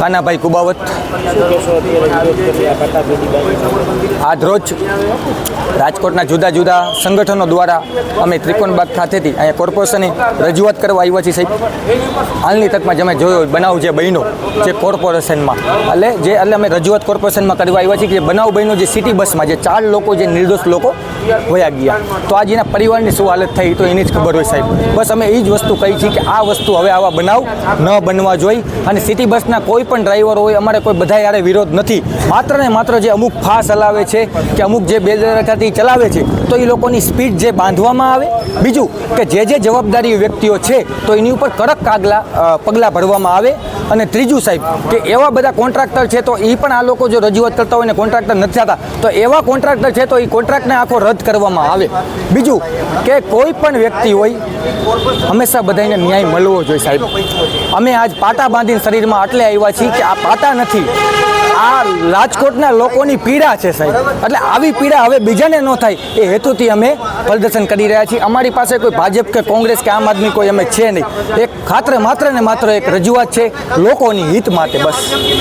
કાનાભાઈ કુબાવત. આજ રોજ રાજકોટના જુદા જુદા સંગઠનો દ્વારા અમે ત્રિકોણબાગ ખાતેથી અહીંયા કોર્પોરેશને રજૂઆત કરવા આવ્યા છીએ સાહેબ. હાલની તકમાં જે અમે જોયો બનાવ જે બન્યો જે કોર્પોરેશનમાં. એટલે જે એટલે અમે રજૂઆત કોર્પોરેશનમાં કરવા આવ્યા છીએ કે બનાવ બહેનો જે સિટી બસમાં જે ચાર લોકો જે નિર્દોષ લોકો વયા ગયા. તો આજે એના પરિવારની શું હાલત થઈ તો એની જ ખબર હોય સાહેબ. બસ અમે એ જ વસ્તુ કહી છીએ કે આ વસ્તુ હવે આવા બનાવ ન બનવા જોઈએ અને સિટી બસના કોઈ પણ ડ્રાઈવર હોય, અમારે કોઈ બધા યારે વિરોધ નથી. માત્ર ને માત્ર જે અમુક ફાસ હલાવે છે કે અમુક જે બેદરકારી ચલાવે છે, તો એ લોકોની સ્પીડ જે બાંધવામાં આવે. બીજું કે જે જે જવાબદારી વ્યક્તિઓ છે, તો એની ઉપર કડક કાગલા પગલાં ભરવામાં આવે. અને ત્રીજું સાહેબ, કે એવા બધા કોન્ટ્રાક્ટર છે, તો એ પણ આ લોકો જો રજૂઆત કરતા હોય ને કોન્ટ્રાક્ટર નથી થતા, તો એવા કોન્ટ્રાક્ટર છે, તો એ કોન્ટ્રાક્ટને આખો રદ કરવામાં આવે. બીજું કે કોઈ પણ વ્યક્તિ હોય, હંમેશા બધાને ન્યાય મળવો જોઈએ સાહેબ. અમે આજ પાટા બાંધીને શરીરમાં આટલે આવ્યા છીએ કે આ પાટા નથી. આ રાજકોટના લોકોની પીડા છે સાહેબ. એટલે આવી પીડા હવે બીજાને ન થાય. એ હેતુથી અમે પ્રદર્શન કરી રહ્યા છીએ. અમારી પાસે કોઈ ભાજપ કે કોંગ્રેસ કે આમ આદમી કોઈ અમે છે નહીં. એક ખાત્ર માત્ર ને માત્ર એક રજૂઆત છે, લોકોની હિત માટે બસ.